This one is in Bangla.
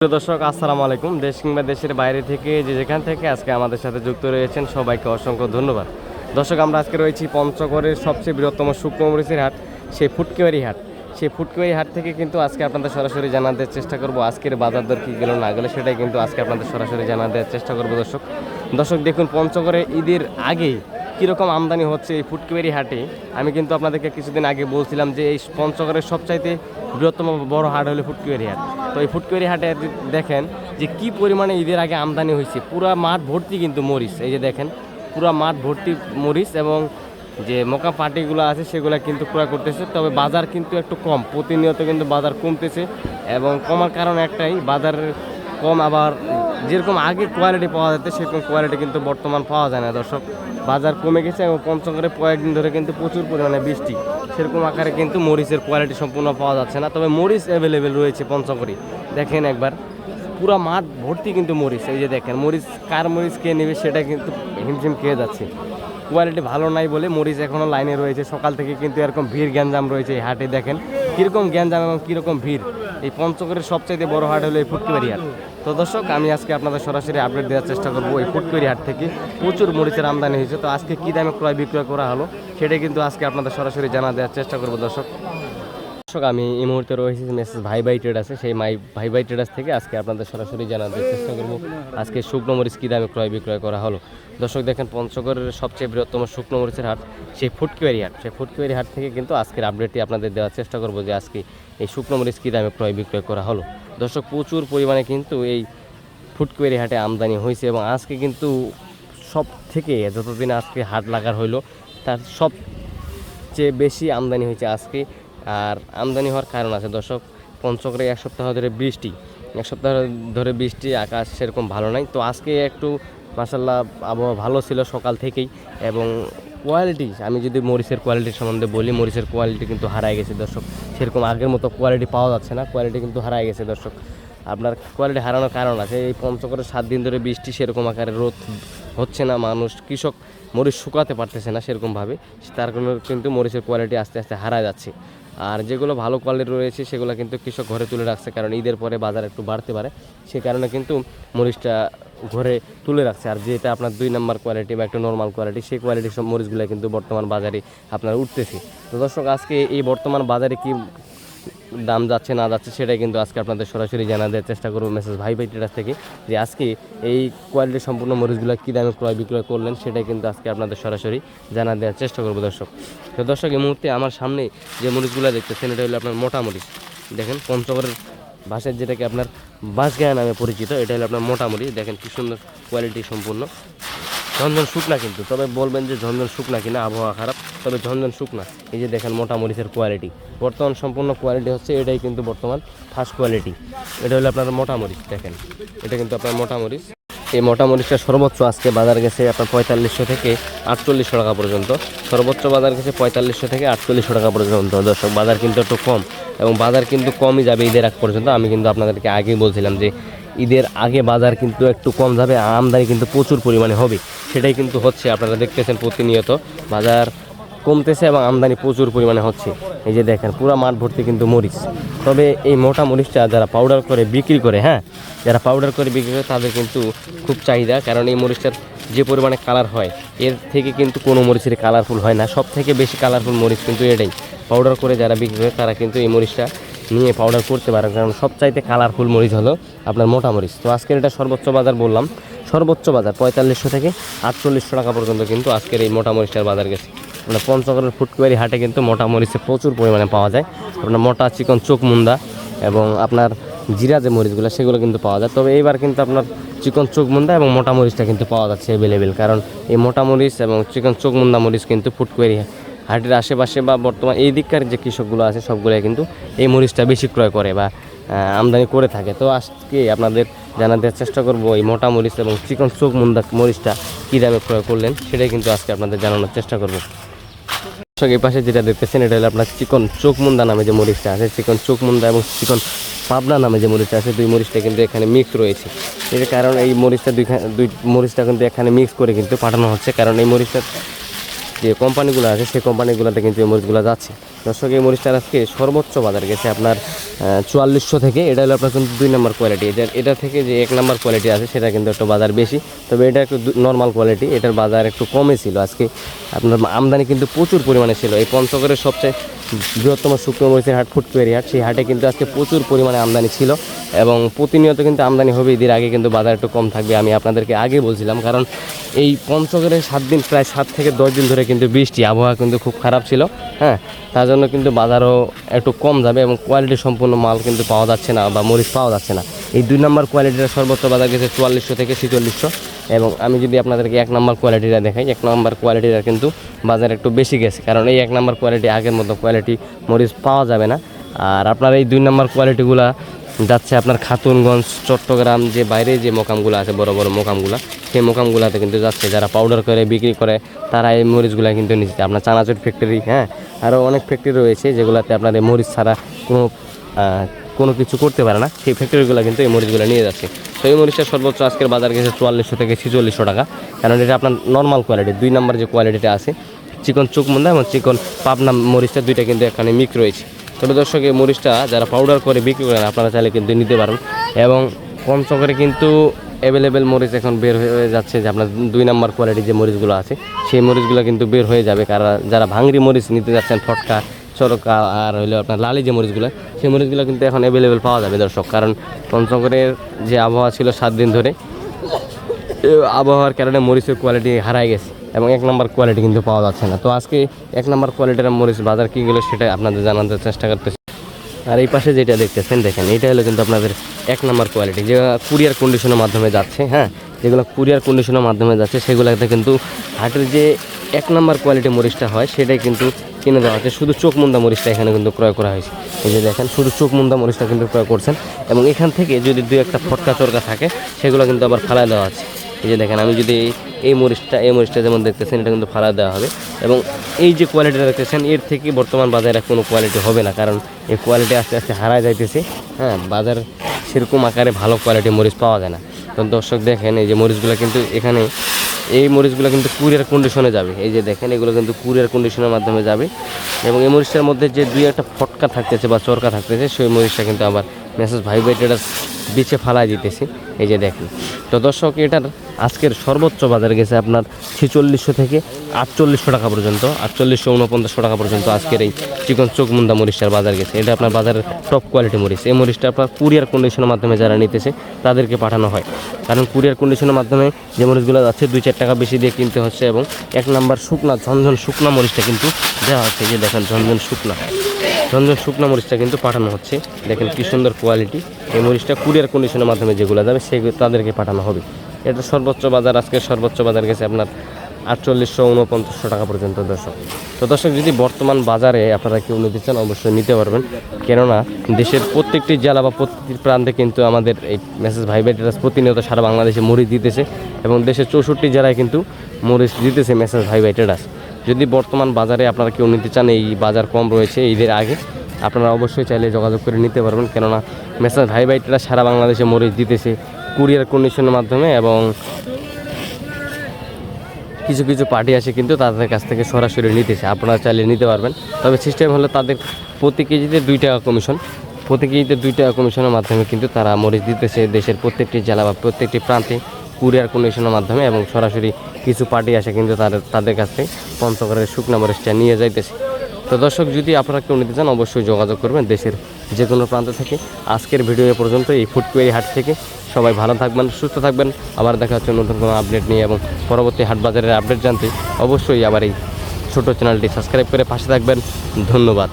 প্রিয় দর্শক, আসসালামু আলাইকুম। দেশ কিংবা দেশের বাইরে থেকে যে যেখান থেকে আজকে আমাদের সাথে যুক্ত রয়েছেন, সবাইকে অসংখ্য ধন্যবাদ। দর্শক, আমরা আজকে রয়েছি পঞ্চগড়ের সবচেয়ে বৃহত্তম শুকনো মরিচের হাট, সেই ফুটকিবাড়ি হাট। সেই ফুটকিবাড়ি হাট থেকে কিন্তু আজকে আপনাদের সরাসরি জানাতে চেষ্টা করব, আজকের বাজার দর কী গেল না গেলে, সেটাই কিন্তু আজকে আপনাদের সরাসরি জানা দেওয়ার চেষ্টা করব দর্শক। দর্শক, দেখুন, পঞ্চগড়ে ঈদের আগেই কীরকম আমদানি হচ্ছে এই ফুটকিবাড়ি হাটে? আমি কিন্তু আপনাদেরকে কিছুদিন আগে বলছিলাম যে এই পঞ্চগড়ের সবচাইতে বৃহত্তম বড় হাট হলো ফুটকিবাড়ি হাট। তো এই ফুটকিবাড়ি হাটে দেখেন যে কি পরিমাণে ঈদের আগে আমদানি হয়েছে। পুরা মাঠ ভর্তি কিন্তু মরিচ। এই যে দেখেন, পুরা মাঠ ভর্তি মরিচ এবং যে মোকা পাটিগুলো আছে সেগুলো কিন্তু ক্রয় করতেছে। তবে বাজার কিন্তু একটু কম। প্রতিনিয়ত কিন্তু বাজার কমতেছে এবং কমার কারণ একটাই, বাজারের কম আবার যেরকম আগে কোয়ালিটি পাওয়া যেত, সেরকম কোয়ালিটি কিন্তু বর্তমান পাওয়া যায় না, দর্শক। বাজার কমে গেছে এবং পঞ্চগড়ে কয়েকদিন ধরে কিন্তু প্রচুর পরিমাণে বৃষ্টি। সেরকম আকারে কিন্তু মরিচের কোয়ালিটি সম্পূর্ণ পাওয়া যাচ্ছে না, তবে মরিচ অ্যাভেলেবেল রয়েছে পঞ্চগড়ে। দেখেন একবার, পুরো মাঠ ভর্তি কিন্তু মরিচ, এই যে দেখেন, মরিচ কার মরিচ কে নেবে সেটা কিন্তু হিমশিম খেয়ে যাচ্ছে। কোয়ালিটি ভালো নাই বলে মরিচ এখনও লাইনে রয়েছে, সকাল থেকে কিন্তু এরকম ভিড় গ্যাঞ্জাম রয়েছে এই হাটে, দেখেন। কীরকম গ্যাঞ্জাম এবং কীরকম ভিড়? এই পঞ্চগড়ের সবচাইতে বড় হাট হলো এই ফুটকিবাড়ি হাট তো দর্শক, আমি আজকে আপনাদের সরাসরি আপডেট দেওয়ার চেষ্টা করব এই ফুটকিবাড়ি হাট থেকে। প্রচুর মরিচের আমদানি হয়েছে, তো আজকে কী দামে ক্রয় বিক্রয় করা হলো, সেটা কিন্তু আজকে আপনাদের সরাসরি জানা দেওয়ার চেষ্টা করব দর্শক। দর্শক, আমি এই মুহূর্তে রয়েছি মেসেজ ভাই ভাই ট্রেডার্সে সেই মাই ভাই ভাই ট্রেডার্স থেকে আজকে আপনাদের সরাসরি জানাতে চেষ্টা করব, আজকে শুকনো মরিচ কী দামে ক্রয় বিক্রয় করা হলো। দর্শক, দেখেন পঞ্চগড়ের সবচেয়ে বৃহত্তম শুকনো মরিচের হাট, সেই ফুটকিয়ারি হাট সেই ফুটকিয়ারি হাট থেকে কিন্তু আজকের আপডেটটি আপনাদের দেওয়ার চেষ্টা করব যে আজকে এই শুকনো মরিচ কী দামে ক্রয় বিক্রয় করা হলো। দর্শক, প্রচুর পরিমাণে কিন্তু এই ফুটকিয়ারি হাটে আমদানি হয়েছে এবং আজকে কিন্তু সব থেকে যতদিন আজকে হাট লাগার হইল, তার সব চেয়ে বেশি আমদানি হয়েছে আজকে। আর আমদানি হওয়ার কারণ আছে দর্শক, পঞ্চগড়ে এক সপ্তাহ ধরে বৃষ্টি, এক সপ্তাহ ধরে বৃষ্টি, আকাশ সেরকম ভালো নাই। তো আজকে একটু মাসাল্লাহ আবহাওয়া ভালো ছিল সকাল থেকেই এবং কোয়ালিটি আমি যদি মরিচের কোয়ালিটি সম্বন্ধে বলি, মরিচের কোয়ালিটি কিন্তু হারায় গেছে দর্শক। সেরকম আগের মতো কোয়ালিটি পাওয়া যাচ্ছে না কোয়ালিটি কিন্তু হারায় গেছে দর্শক। আপনার কোয়ালিটি হারানোর কারণ আছে, এই পঞ্চগড়ে সাত দিন ধরে বৃষ্টি সেরকম আকারে রোদ হচ্ছে না, মানুষ, কৃষক মরিচ শুকাতে পারতেছে না সেরকমভাবে, তার কারণে কিন্তু মরিচের কোয়ালিটি আস্তে আস্তে হারা যাচ্ছে। আর যেগুলো ভালো কোয়ালিটি রয়েছে, সেগুলো কিন্তু কৃষক ঘরে তুলে রাখছে, কারণ ঈদের পরে বাজার একটু বাড়তে পারে। সে কারণে কিন্তু মরিচটা ঘরে তুলে রাখছে। আর যেটা আপনার দুই নম্বর কোয়ালিটি বা একটু নর্মাল কোয়ালিটি সেই কোয়ালিটির সব মরিচগুলো কিন্তু বর্তমান বাজারে আপনার উঠতেছে। তো দর্শক, আজকে এই বর্তমান বাজারে কি দাম যাচ্ছে, না যাচ্ছে, সেটাই কিন্তু আজকে আপনাদের সরাসরি জানা দেওয়ার চেষ্টা করব মেসেজ ভাই ভাই টেরাস থেকে যে আজকে এই কোয়ালিটি সম্পূর্ণ মরিচগুলো কী দামে ক্রয় বিক্রয় করলেন, সেটাই কিন্তু আজকে আপনাদের সরাসরি জানা দেওয়ার চেষ্টা করব দর্শক। তো দর্শক, এই মুহূর্তে আমার সামনে যে মরিচগুলো দেখতেছেন, এটা হলো আপনার মোটা মরিচ। দেখেন, পঞ্চগড়ের ভাষার যেটাকে আপনার বাঁশগায়া নামে পরিচিত, এটা হলো আপনার মোটামুটি। দেখেন কী সুন্দর কোয়ালিটি সম্পূর্ণ। ঝনঝন শুকনা কিন্তু, তবে বলবেন যে ঝনঝন শুকনা কিনা, আবহাওয়া খারাপ, তবে ঝনঝন শুকনা। এই যে দেখেন মোটা মরিচের কোয়ালিটি বর্তমান সম্পূর্ণ কোয়ালিটি হচ্ছে এটাই কিন্তু বর্তমান ফার্স্ট কোয়ালিটি এটা হলো আপনার মোটা মরিচ দেখেন। এটা কিন্তু আপনার মোটা মরিচ এই মোটা মরিচটা সর্বোচ্চ আজকে বাজার গেছে আপনার পঁয়তাল্লিশশো থেকে আটচল্লিশশো টাকা পর্যন্ত। সর্বোচ্চ বাজার গেছে পঁয়তাল্লিশশো থেকে আটচল্লিশশো টাকা পর্যন্ত। দর্শক, বাজার কিন্তু একটু কম এবং বাজার কিন্তু কমই যাবে ঈদের আগ পর্যন্ত। আমি কিন্তু আপনাদেরকে আগেই বলছিলাম যে ঈদের আগে বাজার কিন্তু একটু কম যাবে আমদানি কিন্তু প্রচুর পরিমাণে হবে। সেটাই কিন্তু হচ্ছে, আপনারা দেখতেছেন প্রতিনিয়ত বাজার কমতেছে এবং আমদানি প্রচুর পরিমাণে হচ্ছে। এই যে দেখেন, পুরো মাঠ ভর্তি কিন্তু মরিচ। তবে এই মোটা মরিচটা যারা পাউডার করে বিক্রি করে হ্যাঁ যারা পাউডার করে বিক্রি করে, তাদের কিন্তু খুব চাহিদা। কারণ এই মরিচটার যে পরিমাণে কালার হয়, এর থেকে কিন্তু কোনো মরিচের কালারফুল হয় না। সব থেকে বেশি কালারফুল মরিচ কিন্তু এটাই। পাউডার করে যারা বিক্রি করে, তারা কিন্তু এই মরিচটা নিয়ে পাউডার করতে পারেন কারণ সবচাইতে কালারফুল মরিচ হলো আপনার মোটা মরিচ। তো আজকের এটা সর্বোচ্চ বাজার বললাম। সর্বোচ্চ বাজার পঁয়তাল্লিশশো থেকে আটচল্লিশশো টাকা পর্যন্ত কিন্তু আজকের এই মোটা মরিচটার বাজার গেছে। আপনার পঞ্চগড়ের ফুটকুয়ারি হাটে কিন্তু মোটা মরিচে প্রচুর পরিমাণে পাওয়া যায়। আপনার মোটা চিকন চোখ মুন্দা এবং আপনার জিরা যে মরিচগুলো, সেগুলো কিন্তু পাওয়া যায়। তবে এইবার কিন্তু আপনার চিকন চোখ মুন্দা এবং মোটা মরিচটা কিন্তু পাওয়া যাচ্ছে অ্যাভেলেবেল কারণ এই মোটা মরিচ এবং চিকন চোখ মুন্দা মরিচ কিন্তু ফুটকুয়ারি হাটের আশেপাশে বা বর্তমান এই দিককার যে কৃষকগুলো আছে, সবগুলোই কিন্তু এই মরিচটা বেশি ক্রয় করে বা আমদানি করে থাকে। তো আজকে আপনাদের জানাতে চেষ্টা করব এই মোটা মরিচ এবং চিকন চোখ মুন্দা মরিচটা কী দামে ক্রয় করলেন, সেটাই কিন্তু আজকে আপনাদের জানানোর চেষ্টা করব। দর্শক পাশে যেটা দেখতেছেন, এটা হলো আপনার চিকন চোখ মুন্দা নামে যে মরিচটা আছে। চিকন চোখ মুন্দা এবং চিকন পাবনা নামে যে মরিচটা আছে, দুই মরিচটা কিন্তু এখানে মিক্স রয়েছে। এর কারণ এই মরিচটা দুই দুই মরিচটা কিন্তু এখানে মিক্স করে কিন্তু পাঠানো হচ্ছে। কারণ এই মরিচটা যে কোম্পানিগুলো আছে, সেই কোম্পানিগুলোতে কিন্তু এই মরিচগুলো যাচ্ছে। দর্শক, এই মরিচটার আজকে সর্বোচ্চ বাজার গেছে আপনার চুয়াল্লিশশো থেকে, এটা হলো আপনার কিন্তু দুই নম্বর কোয়ালিটি এটা এটা থেকে যে এক নম্বর কোয়ালিটি আছে, সেটা কিন্তু একটু বাজার বেশি। তবে এটা একটু নর্মাল কোয়ালিটি এটার বাজার একটু কমে ছিল আজকে। আপনার আমদানি কিন্তু প্রচুর পরিমাণে ছিল। এই পঞ্চগড়ের সবচেয়ে বৃহত্তম শুকনো মরিচের হাট ফুটকুয়ারি হাট। সেই হাটে কিন্তু আজকে প্রচুর পরিমাণে আমদানি ছিল এবং প্রতিনিয়ত কিন্তু আমদানি হবে। ঈদের আগে কিন্তু বাজার একটু কম থাকবে আমি আপনাদেরকে আগে বলছিলাম। কারণ এই পঞ্চগড়ে সাত দিন, প্রায় সাত থেকে দশ দিন ধরে কিন্তু বৃষ্টি, আবহাওয়া কিন্তু খুব খারাপ ছিল হ্যাঁ? তার জন্য কিন্তু বাজারও একটু কম যাবে এবং কোয়ালিটি সম্পূর্ণ মাল কিন্তু পাওয়া যাচ্ছে না বা মরিচ পাওয়া যাচ্ছে না। এই দুই নম্বর কোয়ালিটির সর্বোচ্চ বাজার গেছে চুয়াল্লিশশো থেকে ছেচল্লিশশো। এবং আমি যদি আপনাদেরকে এক নম্বর কোয়ালিটিটা দেখাই, এক নম্বর কোয়ালিটিটা কিন্তু বাজারে একটু বেশি গেছে। কারণ এই এক নম্বর কোয়ালিটি আগের মতো কোয়ালিটি মরিচ পাওয়া যাবে না। আর আপনার এই দুই নম্বর কোয়ালিটিগুলা যাচ্ছে আপনার খাতুনগঞ্জ, চট্টগ্রাম যে বাইরে যে মোকামগুলো আছে, বড় বড় মোকামগুলো, সেই মোকামগুলোতে কিন্তু যাচ্ছে। যারা পাউডার করে, বিক্রি করে, তারা এই মরিচগুলো কিন্তু নিচ্ছে। আপনার চানাচুর ফ্যাক্টরি হ্যাঁ? আরও অনেক ফ্যাক্টরি রয়েছে যেগুলোতে আপনার এই মরিচ ছাড়া কোনো কোনো কিছু করতে পারে না। সেই ফ্যাক্টরিগুলো কিন্তু এই মরিচগুলো নিয়ে যাচ্ছে। তো এই মরিচটা সর্বোচ্চ আজকের বাজার গেছে চুয়াল্লিশশো থেকে ছেচল্লিশশো টাকা। কারণ এটা আপনার নর্মাল কোয়ালিটি দুই নম্বর যে কোয়ালিটিটা আছে, চিকন চুকমুন্দা এবং চিকন পাবনা মরিচটা, দুইটা কিন্তু এখানে মিক্স রয়েছে। তবে দর্শক, এই মরিচটা যারা পাউডার করে বিক্রি করেন, আপনারা চাইলে কিন্তু নিতে পারেন। এবং পঞ্চগড়ে কিন্তু অ্যাভেলেবেল মরিচ এখন বের হয়ে যাচ্ছে যে আপনার দুই নম্বর কোয়ালিটির যে মরিচগুলো আছে, সেই মরিচগুলো কিন্তু বের হয়ে যাবে। কারণ যারা ভাঙড়ি মরিচ নিতে যাচ্ছেন, ফটকা চরকা আর হইল আপনার লালি যে মরিচগুলো, সেই মরিচগুলো কিন্তু এখন অ্যাভেলেবেল পাওয়া যাবে দর্শক। কারণ পঞ্চগড়ের যে আবহাওয়া ছিল সাত দিন ধরে আবহাওয়ার কারণে মরিচের কোয়ালিটি হারায় গেছে এবং এক নম্বর কোয়ালিটি কিন্তু পাওয়া যাচ্ছে না। তো আজকে এক নম্বর কোয়ালিটির মরিচ বাজার কী গেলো সেটা আপনাদের জানাতে চেষ্টা করতেছি। আর এই পাশে যেটা দেখতেছেন, দেখেন, এটা হলো কিন্তু আপনাদের এক নম্বর কোয়ালিটি যে কুরিয়ার কন্ডিশনের মাধ্যমে যাচ্ছে হ্যাঁ? যেগুলো কুরিয়ার কন্ডিশনের মাধ্যমে যাচ্ছে, সেগুলোতে কিন্তু হাটের যে এক নম্বর কোয়ালিটি মরিচটা হয়, সেটাই কিন্তু কিনে দেওয়া হচ্ছে শুধু চোখ মুন্দা মরিচটা এখানে কিন্তু ক্রয় করা হয়েছে। এই যে দেখেন, শুধু চোখ মুন্দা মরিচটা কিন্তু ক্রয় করছেন। এবং এখান থেকে যদি দু একটা ফটকা চরকা থাকে, সেগুলো কিন্তু আবার ফালায় দেওয়া আছে এই যে দেখেন, আমি যদি এই- মরিচটা এই মরিচটা যেমন দেখতেছেন, এটা কিন্তু ফালা দেওয়া হবে। এবং এই যে কোয়ালিটিটা দেখতেছেন, এর থেকে বর্তমান বাজারে কোনো কোয়ালিটি হবে না। কারণ এই কোয়ালিটি আস্তে আস্তে হারায় যাইতেছে। হ্যাঁ বাজার সেরকম আকারে ভালো কোয়ালিটি মরিচ পাওয়া যায় না। তো দর্শক দেখেন, এই যে মরিচগুলো কিন্তু এখানে এই মরিচগুলো কিন্তু কুরিয়ার কন্ডিশনে যাবে। এই যে দেখেন, এগুলো কিন্তু কুরিয়ার কন্ডিশনের মাধ্যমে যাবে। এবং এই মরিচটার মধ্যে যে দুই একটা ফটকা থাকতেছে বা চরকা থাকতেছে, সেই মরিচটা কিন্তু আবার মেসেজ ভাই ভাই বিছে ফালাই দিতেছে। এই যে দেখেন। তো দর্শক, এটার আজকের সর্বোচ্চ বাজার গেছে আপনার ছেচল্লিশশো থেকে আটচল্লিশশো টাকা পর্যন্ত, আটচল্লিশশো উনপঞ্চাশশো টাকা পর্যন্ত আজকের এই চিকন চোখ মুন্দা মরিচটার বাজার গেছে। এটা আপনার বাজারের টপ কোয়ালিটি মরিচ। এই মরিচটা আপনার কুরিয়ার কন্ডিশনের মাধ্যমে যারা নিতেছে, তাদেরকে পাঠানো হয়। কারণ কুরিয়ার কন্ডিশনের মাধ্যমে যে মরিচগুলো যাচ্ছে, দুই চার টাকা বেশি দিয়ে কিনতে হচ্ছে এবং এক নাম্বার শুকনা, ঝনঝন শুকনা মরিচটা কিন্তু দেওয়া হচ্ছে। যে দেখেন ঝনঝন শুকনা। ঝনঝন শুকনা মরিচটা কিন্তু পাঠানো হচ্ছে। দেখেন কী সুন্দর কোয়ালিটি এই মরিচটা কুরিয়ার কন্ডিশনের মাধ্যমে যেগুলো যাবে, সেগুলো তাদেরকে পাঠানো হবে। এটা সর্বোচ্চ বাজার, আজকে সর্বোচ্চ বাজার গেছে আপনার আটচল্লিশশো উনপঞ্চাশশো টাকা পর্যন্ত দর্শক। তো দর্শক, যদি বর্তমান বাজারে আপনারা কেউ নিতে চান, অবশ্যই নিতে পারবেন। কেননা, দেশের প্রত্যেকটি জেলা বা প্রত্যেকটি প্রান্তে কিন্তু আমাদের এই মেসেজ ভাই ভাই প্রতিনিয়ত সারা বাংলাদেশে মরিচ দিতেছে এবং দেশের চৌষট্টি জেলায় কিন্তু মরিচ দিতেছে মেসেজ ভাই ভাই যদি বর্তমান বাজারে আপনারা কেউ নিতে চান, এই বাজার কম রয়েছে ঈদের আগে, আপনারা অবশ্যই চাইলে যোগাযোগ করে নিতে পারবেন। কেননা, মেসেজ ভাই ভাই সারা বাংলাদেশে মরিচ দিতেছে। কুরিয়ার কন্ডিশনের মাধ্যমে এবং কিছু কিছু পার্টি আসে কিন্তু তাদের কাছ থেকে সরাসরি নিতেছে আপনারা চাইলে নিতে পারবেন। তবে সিস্টেম হলো তাদের প্রতি কেজিতে দুই টাকা কমিশন প্রতি কেজিতে দুই টাকা কমিশনের মাধ্যমে কিন্তু তারা মরিচ দিতেছে দেশের প্রত্যেকটি জেলা বা প্রত্যেকটি প্রান্তে কুরিয়ার কন্ডিশনের মাধ্যমে এবং সরাসরি কিছু পার্টি আসে কিন্তু তাদের তাদের কাছ থেকে পঞ্চগড়ের শুকনা মরিচটা নিয়ে যাইতেছে। তো দর্শক, যদি আপনারা কেউ নিতে চান, অবশ্যই যোগাযোগ করবেন দেশের যে কোনো প্রান্ত থেকে। আজকের ভিডিও পর্যন্ত এই ফুটকুয়ারি হাট থেকে সবাই ভালো থাকবেন, সুস্থ থাকবেন। আবার দেখা হচ্ছে নতুন কোনো আপডেট নিয়ে এবং পরবর্তী হাটবাজারের আপডেট জানতে অবশ্যই আবার এই ছোটো চ্যানেলটি সাবস্ক্রাইব করে পাশে থাকবেন। ধন্যবাদ।